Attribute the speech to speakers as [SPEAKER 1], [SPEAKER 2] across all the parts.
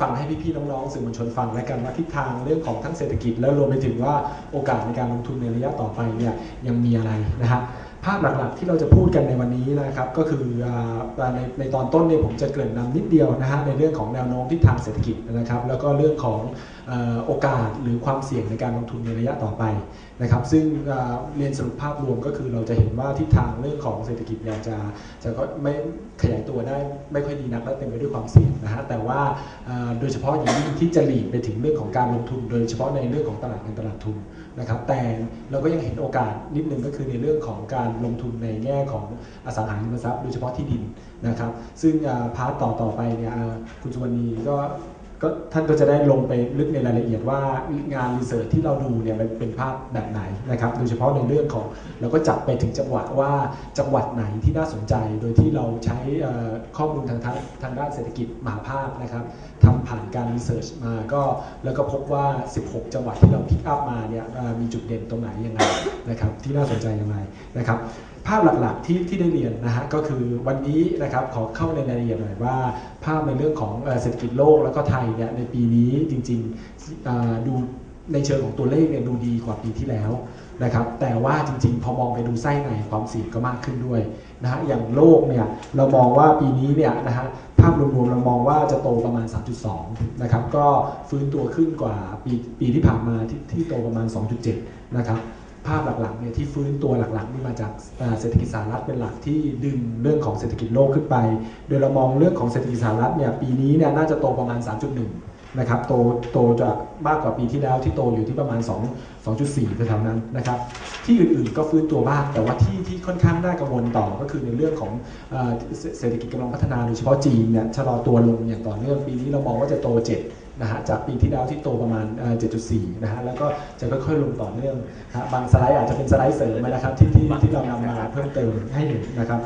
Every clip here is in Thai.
[SPEAKER 1] ฟังให้พี่ๆน้องๆสื่อมวลชนฟังแล้วกันว่าทิศทางเรื่องของทั้งเศรษฐกิจ แล้วรวมไปถึงว่าโอกาสในการลงทุนในระยะต่อไปเนี่ยยังมีอะไรนะฮะภาพหลักๆที่เราจะพูดกันในวันนี้นะครับก็คือในในตอนต้นเนี่ยผมจะเกริ่นนำนิดเดียวนะฮะในเรื่องของแนวโน้มทิศทางเศรษฐกิจนะครับ แล้วก็เรื่องของโอกาสหรือความเสี่ยงในการลงทุนในระยะต่อไปนะครับ ซึ่งเรียนสรุปภาพรวมก็คือเราจะเห็นว่าทิศทางเรื่องของเศรษฐกิจเนี่ยจะจะก็ไม่ขยายตัวได้ไม่ค่อยดีนักและเต็มไปด้วยความเสี่ยงนะฮะแต่ว่าโดยเฉพาะอย่างยิ่งที่จะหลีกไปถึงเรื่องของการลงทุน โดยเฉพาะในเรื่องของตลาดเงินตลาดทุน นะครับแต่เราก็ยังเห็นโอกาสนิดนึงก็คือในเรื่องของการลงทุนในแง่ของอสังหาริมทรัพย์โดยเฉพาะที่ดินนะครับซึ่งพาร์ทต่อต่อไปเนี่ยคุณสุวรรณีก็ ก็ท่านก็จะได้ลงไปลึกในรายละเอียดว่างานรีเสิร์ชที่เราดูเนี่ยมันเป็นภาพแบบไหนนะครับโดยเฉพาะในเรื่องของเราก็จับไปถึงจังหวัดว่าจังหวัดไหนที่น่าสนใจ โดยที่เราใช้ข้อมูลทางทางทางด้านเศรษฐกิจมหาภาคนะครับทำผ่านการรีเสิร์ชมาก็แล้วก็พบว่า 16 จังหวัดที่เราพิกอัพมาเนี่ยมีจุดเด่นตรงไหนยังไงนะครับที่น่าสนใจยังไงนะครับ ภาพหลักๆที่ที่ได้เรียนนะฮะก็คือวันนี้นะครับขอเข้าในรายละเอียดหน่อยว่า ภาพในเรื่องของเศรษฐกิจโลกแล้วก็ไทยเนี่ยในปีนี้จริงๆดูในเชิงของตัวเลขเนี่ยดูดีกว่าปีที่แล้วนะครับแต่ว่าจริงๆ พอมองไปดูไส้ในความเสี่ยงก็มากขึ้นด้วยนะฮะอย่างโลกเนี่ยเรามองว่าปีนี้เนี่ยนะฮะภาพรวมๆเรามองว่าจะโตประมาณ 3.2 นะครับ ก็ฟื้นตัวขึ้นกว่าปีปีที่ผ่านมาที่ที่โตประมาณ 2.7 นะครับ ภาพหลักๆเนี่ยที่ฟื้นตัวหลักๆนี่มาจากเศรษฐกิจสหรัฐเป็นหลักที่ดึงเรื่องของเศรษฐกิจโลกขึ้นไป โดยเรามองเรื่องของเศรษฐกิจสหรัฐเนี่ยปีนี้เนี่ยน่าจะโตประมาณ 3.1 นะครับ โตโตจะมากกว่าปีที่แล้วที่โตอยู่ที่ประมาณ 2 2.4แถวๆนั้นนะครับ ที่อื่นๆก็ฟื้นตัวบ้างแต่ว่าที่ที่ค่อนข้างน่ากังวลต่อก็คือในเรื่องของเศเศรษฐกิจกำลังพัฒนาโดยเฉพาะจีนเนี่ยชะลอตัวลงอย่างต่อเนื่องปีนี้เรามองว่าจะโต 7 นะฮะจากปีที่แล้วที่โตประมาณเอ่อ7.4 นะฮะแล้วก็จะค่อยๆลงต่อเนื่องนะฮะบางสไลด์อาจจะเป็นสไลด์เสริมนะครับที่ที่ที่เรานำมาเพิ่มเติมให้เห็นนะครับ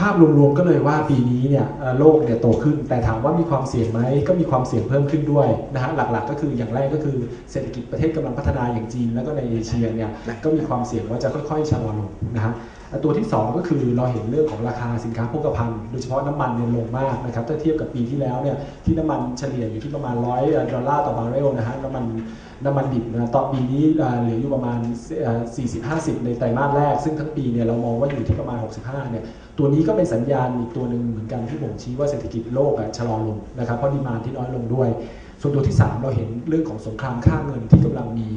[SPEAKER 1] ภาพรวมๆก็เลยว่าปีนี้เนี่ยเอ่อโลกเนี่ยโตขึ้น แต่ถามว่ามีความเสี่ยงไหมก็มีความเสี่ยงเพิ่มขึ้นด้วยนะฮะหลักๆ ก็คืออย่างแรกก็คือเศรษฐกิจประเทศกำลังพัฒนาอย่างจีน แล้วก็ในเอเชียเนี่ยก็มีความเสี่ยงว่าจะค่อยๆชะลอลงนะฮะ ตัวที่ 2 ก็คือเราเห็นเรื่องของราคาสินค้าโภคภัณฑ์โดยเฉพาะน้ำมันเนี่ยลงมากนะครับถ้าเทียบกับปีที่แล้วเนี่ยที่น้ำมันเฉลี่ยอยู่ที่ประมาณ 100 ดอลลาร์ต่อบาร์เรลนะฮะน้ำมันน้ำมันดิบนะต่อปีนี้เหลืออยู่ประมาณเอ่อ40-50 ในไตรมาสแรก ซึ่งทั้งปีเนี่ยเรามองว่าอยู่ที่ประมาณ 65 เนี่ยตัวนี้ก็เป็นสัญญาณอีกตัวหนึ่งเหมือนกันที่บ่งชี้ว่าเศรษฐกิจโลกอะชะลอลงนะครับเพราะดีมานที่น้อยลงด้วย ส่วนตัวที่ 3 เราเห็นเรื่องของสงครามค่าเงินที่กำลังมี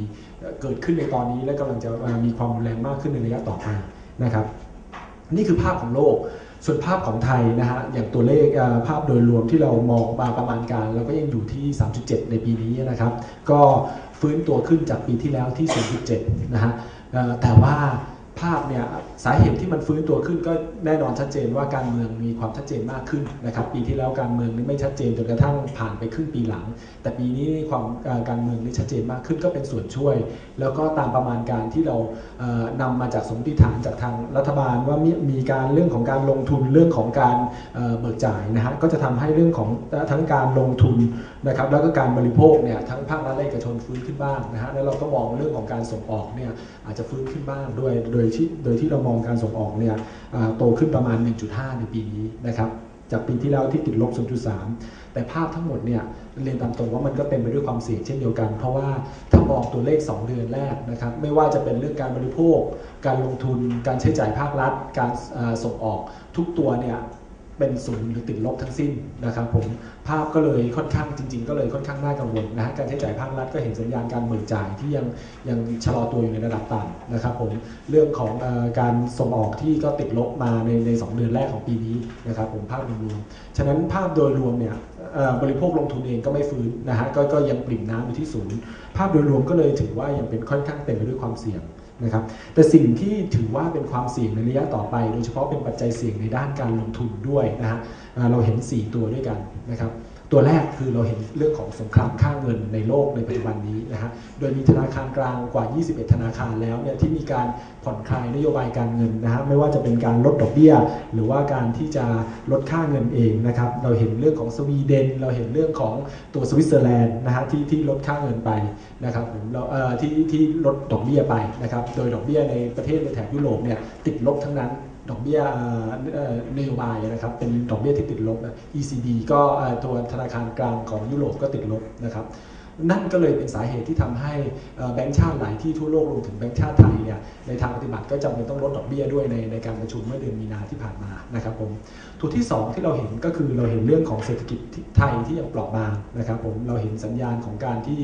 [SPEAKER 1] เกิดขึ้นในตอนนี้และกำลังจะมีความรุนแรงมากขึ้นในระยะต่อไป นะครับนี่คือภาพของโลก ส่วนภาพของไทยนะฮะ อย่างตัวเลขภาพโดยรวมที่เรามองมาประมาณการเราก็ยังอยู่ที่ 3.7 ในปีนี้นะครับ ก็ฟื้นตัวขึ้นจากปีที่แล้วที่ 0.7 นะฮะแต่ว่า ภาพเนี่ยสาเหตุที่มันฟื้นตัวขึ้นก็แน่นอนชัดเจนว่าการเมืองมีความชัดเจนมากขึ้นนะครับปีที่แล้วการเมืองนี่ไม่ชัดเจนจนกระทั่งผ่านไปครึ่งปีหลัง แต่ปีนี้ความการเมืองนี่ชัดเจนมากขึ้นก็เป็นส่วนช่วย แล้วก็ตามประมาณการที่เราเอ่อนำมาจากสมมติฐานจากทางรัฐบาลว่ามีการเรื่องของการลงทุนเรื่องของการเบิกจ่ายนะฮะก็จะทำให้เรื่องของทั้งการลงทุนนะครับแล้วก็การบริโภคเนี่ยทั้งภาครัฐและเอกชนฟื้นขึ้นบ้างนะฮะแล้วเราก็มองเรื่องของการส่งออกเนี่ยอาจจะฟื้นขึ้นบ้างด้วยโดยที่โดยที่เรามองการส่งออกเนี่ยโตขึ้นประมาณ 1.5 ในปีนี้นะครับจากปีที่แล้วที่ติดลบ 0.3 แต่ภาพทั้งหมดเนี่ยเรียนตามตรงว่ามันก็เต็มไปด้วยความเสี่ยงเช่นเดียวกัน เพราะว่าถ้ามองตัวเลข 2 เดือนแรกนะครับไม่ว่าจะเป็นเรื่องการบริโภค การลงทุน การใช้จ่ายภาครัฐ การส่งออกทุกตัวเนี่ย เป็นศูนย์หรือติดลบทั้งสิ้นนะครับผมภาพก็เลยค่อนข้างจริง ๆ ก็เลยค่อนข้างน่ากังวลนะฮะการใช้จ่ายภาครัฐก็เห็นสัญญาณการเบิกจ่ายที่ยังยังชะลอตัวอยู่ในระดับต่ำนะครับผมเรื่องของอการส่งออกที่ก็ติดลบมาในในสองเดือนแรกของปีนี้นะครับผมภาพรวมฉะนั้นภาพโดยรวมเนี่ยบริโภคลงทุนเองก็ไม่ฟื้นนะฮะก็ก็ยังปริ่มน้ำอยู่ที่ศูนย์ภาพโดยรวมก็เลยถือว่ายังเป็นค่อนข้างเต็มไปด้วยความเสี่ยง นะครับแต่สิ่งที่ถือว่าเป็นความเสี่ยงในระยะต่อไป โดยเฉพาะเป็นปัจจัยเสี่ยงในด้านการลงทุนด้วยนะฮะเราเห็น 4 ตัวด้วยกันนะครับ ตัวแรกคือเราเห็นเรื่องของสงครามค่าเงินในโลกในปัจจุบันนี้นะฮะ โดยมีธนาคารกลางกว่า 21 ธนาคารแล้วเนี่ยที่มีการผ่อนคลายนโยบายการเงินนะฮะไม่ว่าจะเป็นการลดดอกเบี้ย หรือว่าการที่จะลดค่าเงินเองนะครับ เราเห็นเรื่องของสวีเดน เราเห็นเรื่องของตัวสวิตเซอร์แลนด์นะฮะที่ที่ลดค่าเงินไปนะครับผมเราเอ่อที่ที่ลดดอกเบี้ยไปนะครับ โดยดอกเบี้ยในประเทศในแถบยุโรปเนี่ยติดลบทั้งนั้น ดอกเบี้ยนโยบายนะครับเป็นดอกเบี้ยที่ติดลบ ECB ก็ตัวธนาคารกลางของยุโรปก็ติดลบนะครับนั่นก็เลยเป็นสาเหตุที่ทำให้แบงก์ชาติหลายที่ทั่วโลกรวมถึงแบงก์ชาติไทยเนี่ยในทางปฏิบัติก็จำเป็นต้องลดดอกเบี้ยด้วยในในการประชุมเมื่อเดือนมีนาที่ผ่านมานะครับผมตัวที่ 2 ที่เราเห็นก็คือเราเห็นเรื่องของเศรษฐกิจไทยที่ยังเปราะบางนะครับผมเราเห็นสัญญาณของการที่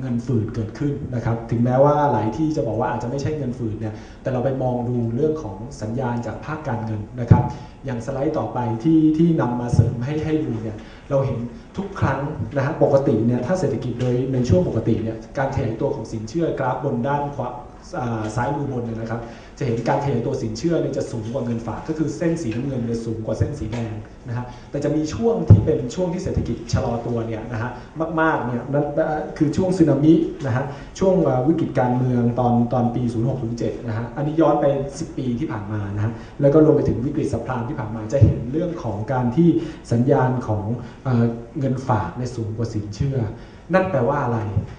[SPEAKER 1] เงินฝืดเกิดขึ้นนะครับ ถึงแม้ว่าหลายที่จะบอกว่าอาจจะไม่ใช่เงินฝืดเนี่ย แต่เราไปมองดูเรื่องของสัญญาณจากภาคการเงินนะครับ อย่างสไลด์ต่อไปที่ที่นำมาเสริมให้ให้ดูเนี่ยเราเห็นทุกครั้งนะฮะปกติเนี่ยถ้าเศรษฐกิจโดยในช่วงปกติเนี่ยการขยายตัวของสินเชื่อกราฟบนด้านขวา ซ้ายมือบนเนี่ยนะครับ จะเห็นการขยายตัวสินเชื่อเนี่ยจะสูงกว่าเงินฝาก ก็คือเส้นสีน้ำเงินเนี่ยสูงกว่าเส้นสีแดงนะฮะแต่จะมีช่วงที่เป็นช่วงที่เศรษฐกิจชะลอตัวเนี่ยนะฮะมากๆเนี่ยนั่นคือช่วงสึนามินะฮะช่วงวิกฤตการเมืองตอนตอนปี 06-07นะฮะอันนี้ย้อนไป 10 ปีที่ผ่านมานะฮะแล้วก็รวมไปถึงวิกฤตสัพพามที่ผ่านมาจะเห็นเรื่องของการที่สัญญาณของเงินฝากในสูงกว่าสินเชื่อ นั่นแปลว่าอะไร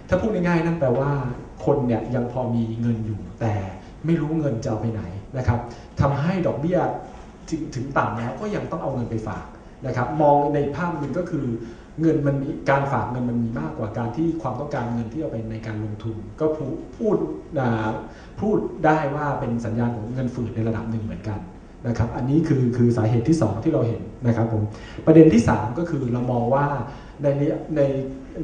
[SPEAKER 1] ถ้าพูดง่ายๆนั่นแปลว่า คนเนี่ยยังพอมีเงินอยู่แต่ไม่รู้เงินจะเอาไปไหนนะครับทำให้ดอกเบี้ยถึงถึงต่ำแล้วก็ยังต้องเอาเงินไปฝากนะครับมองในภาพหนึ่งก็คือเงินมันมีการฝากเงินมันมีมากกว่าการที่ความต้องการเงินที่เอาไปในการลงทุน ก็พูดพูดได้ว่าเป็นสัญญาณของเงินฝืดในระดับหนึ่งเหมือนกันนะครับอันนี้คือคือสาเหตุที่ 2 ที่เราเห็นนะครับผมประเด็นที่ 3 ก็คือเรามองว่าในใน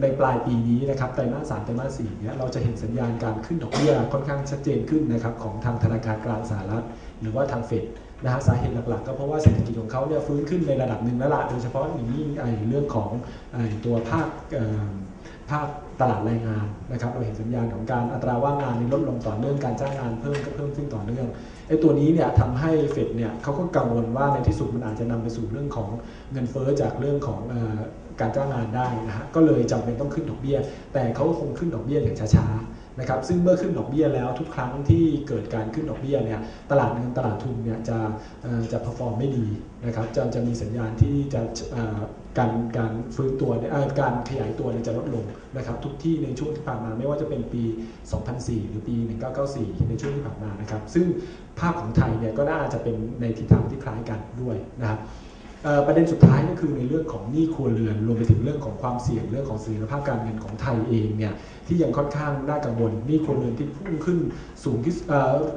[SPEAKER 1] ในปลายปีนี้นะครับไตรมาสสามไตรมาสสี่เนี่ยเราจะเห็นสัญญาณการขึ้นดอกเบี้ยค่อนข้างชัดเจนขึ้นนะครับของทางธนาคารกลางสหรัฐ หรือว่าทางเฟดนะฮะสาเหตุหลักๆ ก็เพราะว่าเศรษฐกิจของเขาเนี่ยฟื้นขึ้นในระดับหนึ่งแล้วละโดยเฉพาะอย่างยิ่งไอ้เรื่องของไอ้ตัวภาคภาคตลาดแรงงานนะครับเราเห็นสัญญาณของการอัตราว่างงานลดลงต่อเนื่องการจ้างงานเพิ่มก็เพิ่มขึ้นต่อเนื่องไอ้ตัวนี้เนี่ยทำให้เฟดเนี่ยเขาก็กังวลว่าในที่สุดมันอาจจะนำไปสู่เรื่องของเงินเฟ้อจากเรื่องของ การจ้างงานได้นะฮะก็เลยจำเป็นต้องขึ้นดอกเบี้ย แต่เขาคงขึ้นดอกเบี้ยอย่างช้าๆนะครับซึ่งเมื่อขึ้นดอกเบี้ยแล้วทุกครั้งที่เกิดการขึ้นดอกเบี้ยเนี่ยตลาดเงินตลาดทุนเนี่ยจะจะพอฟอร์มไม่ดีนะครับจะจะมีสัญญาณที่จะการการฟื้นตัวการขยายตัวจะลดลงนะครับทุกที่ในช่วงที่ผ่านมาไม่ว่าจะเป็นปี 2004 หรือปี 1994 ในช่วงที่ผ่านมานะครับซึ่งภาพของไทยเนี่ยก็น่าจะเป็นในทิศทางที่คล้ายกันด้วยนะครับ ประเด็นสุดท้ายก็คือในเรื่องของหนี้ครัวเรือนรวมไปถึงเรื่องของความเสี่ยงเรื่องของเสถียรภาพการเงินของไทยเองเนี่ย ที่ยังค่อนข้างน่ากังวลนี้ครัวเรือนที่พุ่งขึ้นสูงที่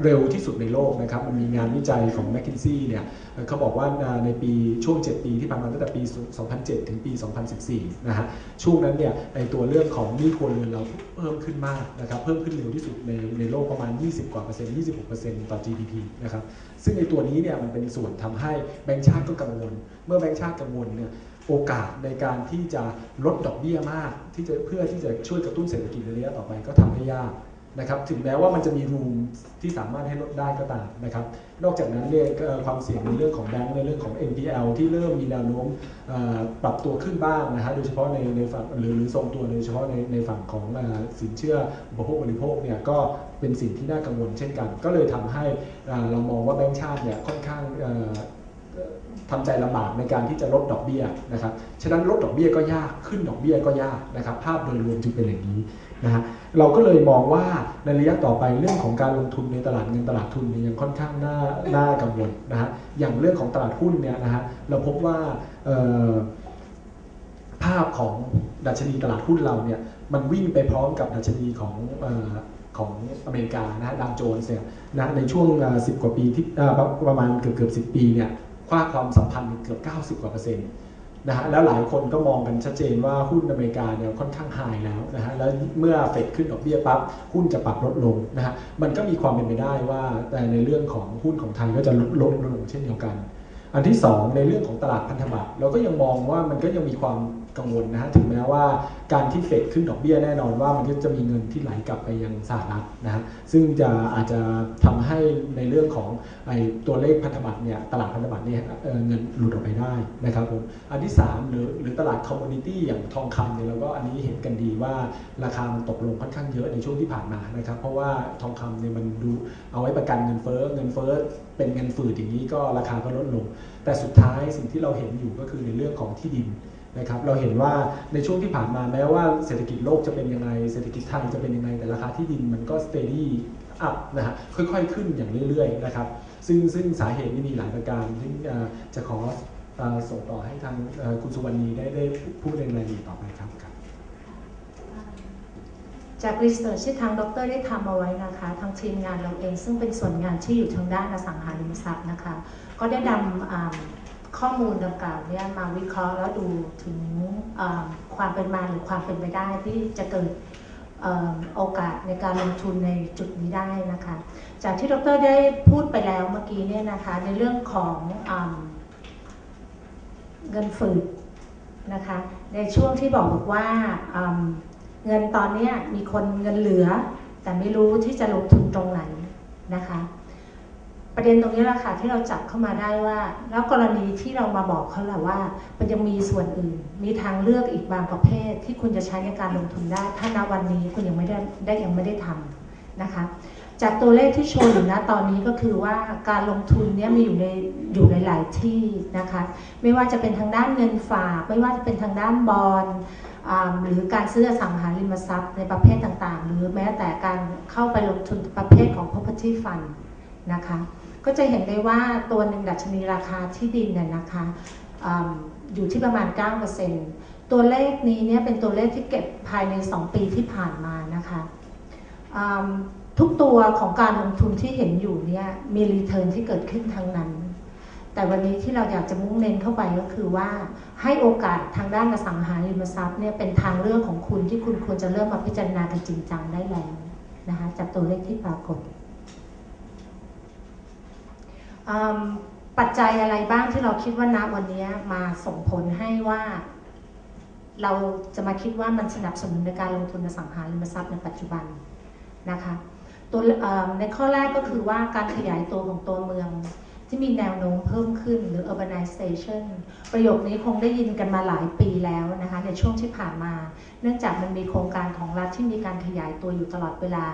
[SPEAKER 1] เร็วที่สุดในโลกนะครับมันมีงานวิจัยของ m c k คินซี่เนี่ยเขาบอกว่าในปีช่วง 7 ปีที่ผ่านมาตั้งแต่ปี 2007 ถึงปี 2014 นะฮะช่วงนั้นเนี่ยในตัวเรื่องของหนี้ครัวเรือนเราเพิ่มขึ้นมากนะครับเพิ่มขึ้นเร็วที่สุดในในโลกประมาณ 20 กว่าเปอร์เซ็นต์ 26 เปอร์เซ็นต์ต่อ GDP นะครับซึ่งในตัวนี้เนี่ยมันเป็นส่วนทำให้แบงก์ชาติก็กังวล เมื่อแบงก์ชาติกังวลเนี่ย โอกาสในการที่จะลดดอกเบี้ยมาก ที่จะเพื่อที่จะช่วยกระตุ้นเศรษฐกิจในระยะต่อไปก็ทำให้ยากนะครับถึงแม้ว่ามันจะมีรูมที่สามารถให้ลดได้ก็ตามนะครับนอกจากนั้นเนี่ยความเสี่ยงในเรื่องของแบงก์ในเรื่องของ NPL ที่เริ่มมีแนวโน้มปรับตัวขึ้นบ้างนะฮะโดยเฉพาะในในฝั่งหรือหรือทรงตัวโดยเฉพาะในในฝั่งของสินเชื่ออุปโภคบริโภคเนี่ยก็เป็นสิ่งที่น่ากังวลเช่นกัน ก็เลยทำให้เรามองว่าแบงก์ชาติเนี่ยค่อนข้าง ทำใจลำบากในการที่จะลดดอกเบี้ยนะครับ ฉะนั้นลดดอกเบี้ยก็ยากขึ้นดอกเบี้ยก็ยากนะครับ ภาพโดยรวมจึงเป็นอย่างนี้นะฮะ เราก็เลยมองว่าในระยะต่อไปเรื่องของการลงทุนในตลาดเงินตลาดทุนเนี่ยยังค่อนข้างน่าน่ากังวลนะฮะ อย่างเรื่องของตลาดหุ้นเนี่ยนะฮะ เราพบว่าภาพของดัชนีตลาดหุ้นเราเนี่ยมันวิ่งไปพร้อมกับดัชนีของของอเมริกานะฮะดาวโจนส์เนี่ยนะในช่วง 10 กว่าปีที่ประมาณเกือบเกือบ10 ปีเนี่ย ค่าความสัมพันธ์เกือบ 90กว่าเปอร์เซ็นต์นะฮะแล้วหลายคนก็มองกันชัดเจนว่าหุ้นอเมริกาเนี่ยค่อนข้างไฮแล้วนะฮะแล้วเมื่อเฟดขึ้นดอกเบี้ยปั๊บหุ้นจะปรับลดลงนะฮะมันก็มีความเป็นไปได้ว่าแต่ในเรื่องของหุ้นของไทยก็จะลดลดลงเช่นเดียวกัน อันที่ 2 ในเรื่องของตลาดพันธบัตรเราก็ยังมองว่ามันก็ยังมีความ กังวลนะฮะถึงแม้ว่าการที่เฟดขึ้นดอกเบี้ยแน่นอนว่ามันก็จะมีเงินที่ไหลกลับไปยังสหรัฐนะฮะซึ่งจะอาจจะทำให้ในเรื่องของไอ้ตัวเลขพันธบัตรเนี่ยตลาดพันธบัตรเนี่ยเงินหลุดออกไปได้นะครับผมอันที่ 3 หรือหรือตลาดคอมมูนิตี้อย่างทองคำเนี่ยเราก็อันนี้เห็นกันดีว่าราคามันตกลงค่อนข้างเยอะในช่วงที่ผ่านมานะครับ เพราะว่าทองคำเนี่ยมันดูเอาไว้ประกันเงินเฟ้อเงินเฟ้อเป็นเงินฝืดอย่างนี้ก็ราคาก็ลดลง แต่สุดท้ายสิ่งที่เราเห็นอยู่ก็คือในเรื่องของที่ดิน นะครับเราเห็นว่าในช่วงที่ผ่านมาแม้ว่าเศรษฐกิจโลกจะเป็นยังไงเศรษฐกิจไทยจะเป็นยังไงแต่ราคาที่ดินมันก็สเตดี้อัพนะฮะค่อยๆ ขึ้นอย่างเรื่อยๆนะครับซึ่งซึ่งสาเหตุนี่มีหลายประการซึ่งจะขอส่งต่อให้ทางคุณสุวรรณีได้ได้พูดในรายละเอียดต่อไปครับ
[SPEAKER 2] จากรีเสิร์ชที่ทางดรได้ทำเอาไว้นะคะ ทางทีมงานเราเอง ซึ่งเป็นส่วนงานที่อยู่ทางด้านอสังหาริมทรัพย์นะคะ ก็ได้นำอ่า ข้อมูลดังกล่าวเนี่ยมาวิเคราะห์แล้วดูถึงความเป็นมาหรือความเป็นไปได้ที่จะเกิดออโอกาสในการลงทุนในจุดนี้ได้นะคะ จากที่ดรได้พูดไปแล้วเมื่อกี้เนี่ยนะคะในเรื่องของอเงินฝืดนะคะในช่วงที่บอกบอกว่าเงินตอนนี้มีคนเงินเหลือ แต่ไม่รู้ที่จะลงทุนตรงไหนนะคะ ประเด็นตรงนี้แหละค่ะที่เราจับเข้ามาได้ว่า แล้วกรณีที่เรามาบอกเขาแหละว่า มันยังมีส่วนอื่น มีทางเลือกอีกบางประเภท ที่คุณจะใช้ในการลงทุนได้ ถ้าณวันนี้คุณยังไม่ได้ได้ยังไม่ได้ทำนะคะ จากตัวเลขที่โชว์อยู่นะตอนนี้ก็คือว่าการลงทุนเนี่ยมีอยู่ในอยู่ในหลายที่นะคะ ไม่ว่าจะเป็นทางด้านเงินฝาก ไม่ว่าจะเป็นทางด้านบอลอ่าหรือการซื้ออสังหาริมทรัพย์ในประเภทต่าง ๆ หรือแม้แต่การเข้าไปลงทุนประเภทของ property fund นะคะ ก็จะเห็นได้ว่าตัวหนึ่งดัชนีราคาที่ดินเนี่ยนะคะอยู่ที่ประมาณ 9%ตัวเลขนี้เนี่ยเป็นตัวเลขที่เก็บภายใน 2 ปีที่ผ่านมานะคะทุกตัวของการลงทุนที่เห็นอยู่เนี่ยมีรีเทิร์นที่เกิดขึ้นทั้งนั้น แต่วันนี้ที่เราอยากจะมุ่งเน้นเข้าไปก็คือว่าให้โอกาสทางด้านอสังหาริมทรัพย์เนี่ยเป็นทางเลือกของคุณที่คุณควรจะเริ่มมาพิจารณากันจริงจังได้แล้วนะคะจากตัวเลขที่ปรากฏ ปัจจัยอะไรบ้างที่เราคิดว่าณวันนี้มาส่งผลให้ว่า เราจะมาคิดว่ามันสนับสนุนในการลงทุนในสังหาริมทรัพย์ในปัจจุบันนะคะตัวในข้อแรกก็คือว่าการขยายตัวของตัวเมือง ที่มีแนวโน้มเพิ่มขึ้นหรือ urbanization ประโยคนี้คงได้ยินกันมาหลายปีแล้วนะคะในช่วงที่ผ่านมา เนื่องจากมันมีโครงการของรัฐที่มีการขยายตัวอยู่ตลอดเวลา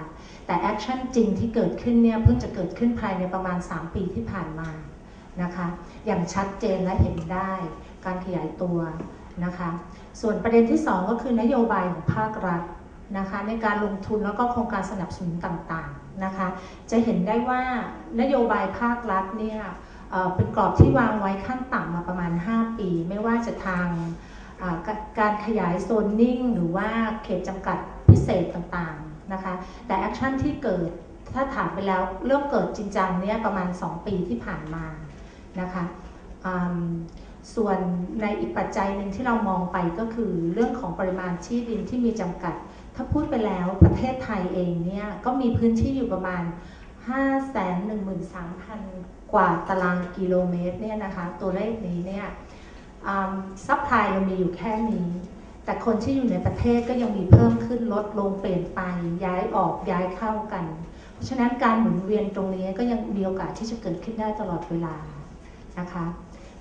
[SPEAKER 2] แต่แอคชั่นจริงที่เกิดขึ้นเนี่ยเพิ่งจะเกิดขึ้นภายในประมาณ 3 ปีที่ผ่านมานะคะอย่างชัดเจนและเห็นได้การขยายตัวนะคะส่วนประเด็นที่ 2 ก็คือนโยบายของภาครัฐ นะคะในการลงทุนแล้วก็โครงการสนับสนุนต่างๆนะคะ จะเห็นได้ว่านโยบายภาครัฐเนี่ยเป็นกรอบที่วางไว้ขั้นต่ำมาประมาณ 5 ปี ไม่ว่าจะทางการขยายโซนนิ่ง หรือว่าเขตจำกัดพิเศษต่างๆนะคะ แต่แอคชั่นที่เกิดถ้าถามไปแล้วเริ่มเกิดจริงจังเนี่ยประมาณ 2 ปีที่ผ่านมานะคะส่วนในอีกปัจจัยหนึ่งที่เรามองไปก็คือเรื่องของปริมาณที่ดินที่มีจำกัด ถ้าพูดไปแล้วประเทศไทยเองเนี่ยก็มีพื้นที่อยู่ประมาณ 513,000 กว่าตารางกิโลเมตรเนี่ยนะคะ ตัวเลขนี้เนี่ยซัพพลายเรามีอยู่แค่นี้ แต่คนที่อยู่ในประเทศก็ยังมีเพิ่มขึ้นลดลงเปลี่ยนไปย้ายออกย้ายเข้ากัน เพราะฉะนั้นการหมุนเวียนตรงนี้ก็ยังมีโอกาสที่จะเกิดขึ้นได้ตลอดเวลานะคะ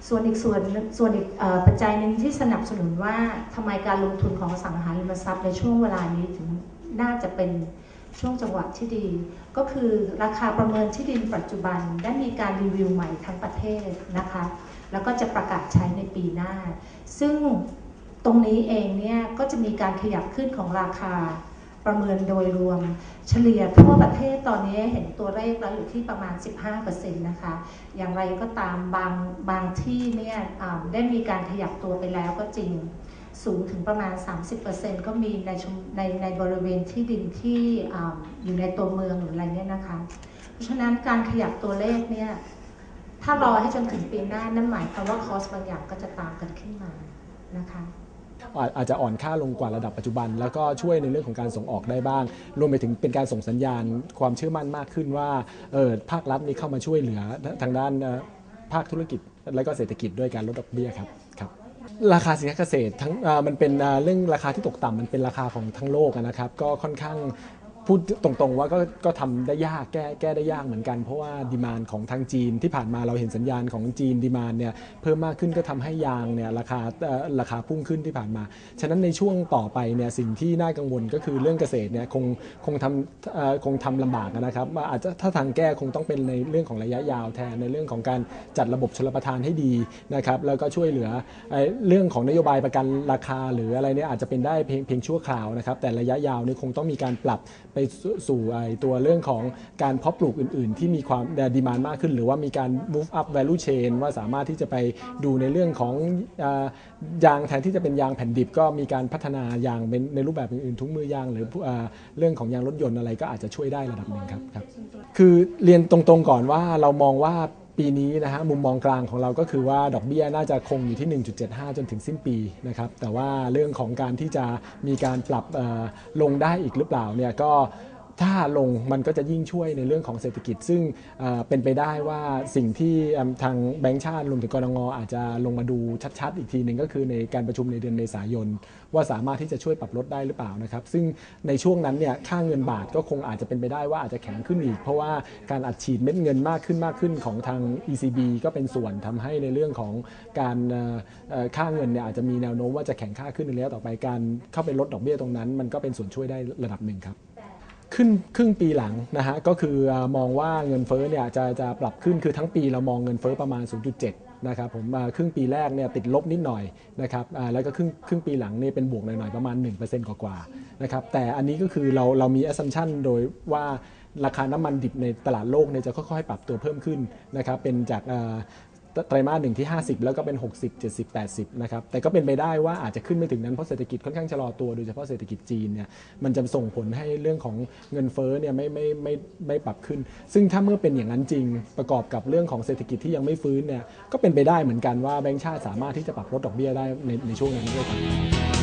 [SPEAKER 2] ส่วนอีกส่วนส่วนอีกปัจจัยหนึ่งที่สนับสนุนว่าทำไมการลงทุนของสังหาริมทรัพย์ในช่วงเวลานี้ถึงน่าจะเป็นช่วงจังหวะที่ดี ก็คือราคาประเมินที่ดินปัจจุบันได้มีการรีวิวใหม่ทั้งประเทศนะคะ แล้วก็จะประกาศใช้ในปีหน้า ซึ่งตรงนี้เองเนี่ยก็จะมีการขยับขึ้นของราคา ประเมินโดยรวม เฉลี่ยทั่วประเทศตอนนี้เห็นตัวเลขแล้วอยู่ที่ประมาณ 15%นะคะ อย่างไรก็ตามบางบางที่เนี่ยได้มีการขยับตัวไปแล้วก็จริงสูงถึงประมาณ 30%ก็มีในในในบริเวณที่ดินที่ออยู่ในตัวเมืองหรืออะไรเนี่ยนะคะ เพราะฉะนั้นการขยับตัวเลขเนี่ยถ้ารอให้จนถึงปีหน้านั่นหมายความว่าคอสบางอย่างก็จะตามกันขึ้นมานะคะ
[SPEAKER 1] อาจจะอ่อนค่าลงกว่าระดับปัจจุบัน แล้วก็ช่วยในเรื่องของการส่งออกได้บ้าง รวมไปถึงเป็นการส่งสัญญาณความเชื่อมั่นมากขึ้นว่าเออภาครัฐนี้เข้ามาช่วยเหลือทางด้านภาคธุรกิจ และก็เศรษฐกิจด้วยการลดดอกเบี้ยครับครับราคาสินค้าเกษตรทั้งมันเป็นเรื่องราคาที่ตกต่ำมันเป็นราคาของทั้งโลกนะครับ ก็ค่อนข้าง พูดตรงๆว่าก็ก็ทำได้ยากแก้แก้ได้ยากเหมือนกัน เพราะว่าดีมานของทางจีนที่ผ่านมาเราเห็นสัญญาณของจีนดีมานเนี่ยเพิ่มมากขึ้นก็ทำให้ยางเนี่ยราคาราคาพุ่งขึ้นที่ผ่านมา ฉะนั้นในช่วงต่อไปเนี่ยสิ่งที่น่ากังวลก็คือเรื่องเกษตรเนี่ยคงคงทำคงทำลำบากนะครับอาจจะถ้าทางแก้คงต้องเป็นในเรื่องของระยะยาวแทนในเรื่องของการจัดระบบชลประทานให้ดีนะครับแล้วก็ช่วยเหลือเรื่องของนโยบายประกันราคาหรืออะไรเนี่ยอาจจะเป็นได้เพียงเพียงชั่วคราวนะครับแต่ระยะยาวนี่คงต้องมีการปรับสู่สู่ไอตัวเรื่องของการเพาะปลูกอื่น ๆ ที่มีความดีมานมากขึ้น หรือว่ามีการ move up value chain ว่าสามารถที่จะไปดูในเรื่องของอยางแทนที่จะเป็นยางแผ่นดิบ ก็มีการพัฒนายางเป็นในรูปแบบอื่นๆถุงมือยาง หรืออเรื่องของยางรถยนต์อะไรก็อาจจะช่วยได้ระดับหนึ่งครับครับ คือเรียนตรงๆก่อนว่าเรามองว่า ปีนี้นะฮะมุมมองกลางของเราก็คือว่าดอกเบี้ยน่าจะคงอยู่ที่ 1.75 จนถึงสิ้นปีนะครับแต่ว่าเรื่องของการที่จะมีการปรับลงได้อีกหรือเปล่าเนี่ยก็ ถ้าลงมันก็จะยิ่งช่วยในเรื่องของเศรษฐกิจ ซึ่งเป็นไปได้ว่าสิ่งที่ทางแบงก์ชาติรวมถึงกรงอาจจะลงมาดูชัดๆ อีกทีหนึ่งก็คือในการประชุมในเดือนเมษายน ว่าสามารถที่จะช่วยปรับลดได้หรือเปล่านะครับ ซึ่งในช่วงนั้นเนี่ยค่าเงินบาทก็คงอาจจะเป็นไปได้ว่าอาจจะแข็งขึ้นอีก เพราะว่าการอัดฉีดเม็ดเงินมากขึ้นมากขึ้นของทาง ECB ก็เป็นส่วนทำให้ในเรื่องของการค่าเงินเนี่ยอาจจะมีแนวโน้มว่าจะแข็งค่าขึ้นในระยะต่อไปการเข้าไปลดดอกเบี้ยตรงนั้น มันก็เป็นส่วนช่วยได้ระดับหนึ่งครับ ขึ้นครึ่งปีหลังนะฮะก็คือมองว่าเงินเฟ้อเนี่ยจะจะปรับขึ้นคือทั้งปีเรามองเงินเฟ้อประมาณ 0.7นะครับผมครึ่งปีแรกเนี่ยติดลบนิดหน่อยนะครับแล้วก็ครึ่งครึ่งปีหลังเนี่ยเป็นบวกหน่อยๆประมาณ 1%กว่าๆนะครับแต่อันนี้ก็คือเราเรามี assumption โดยว่าราคาน้ำมันดิบในตลาดโลกเนี่ยจะค่อยๆ ปรับตัวเพิ่มขึ้นนะครับเป็นจาก ไตรมาสหนึ่งที่ 50 แล้วก็เป็น 60 70 80 นะครับ แต่ก็เป็นไปได้ว่าอาจจะขึ้นไม่ถึงนั้นเพราะเศรษฐกิจค่อนข้างชะลอตัวโดยเฉพาะเศรษฐกิจจีนเนี่ยมันจะส่งผลให้เรื่องของเงินเฟ้อเนี่ยไม่ไม่ไม่ไม่ปรับขึ้น ซึ่งถ้าเมื่อเป็นอย่างนั้นจริงประกอบกับเรื่องของเศรษฐกิจที่ยังไม่ฟื้นเนี่ยก็เป็นไปได้เหมือนกันว่าแบงก์ชาติสามารถที่จะปรับลดดอกเบี้ยได้ในในช่วงนั้นด้วยครับ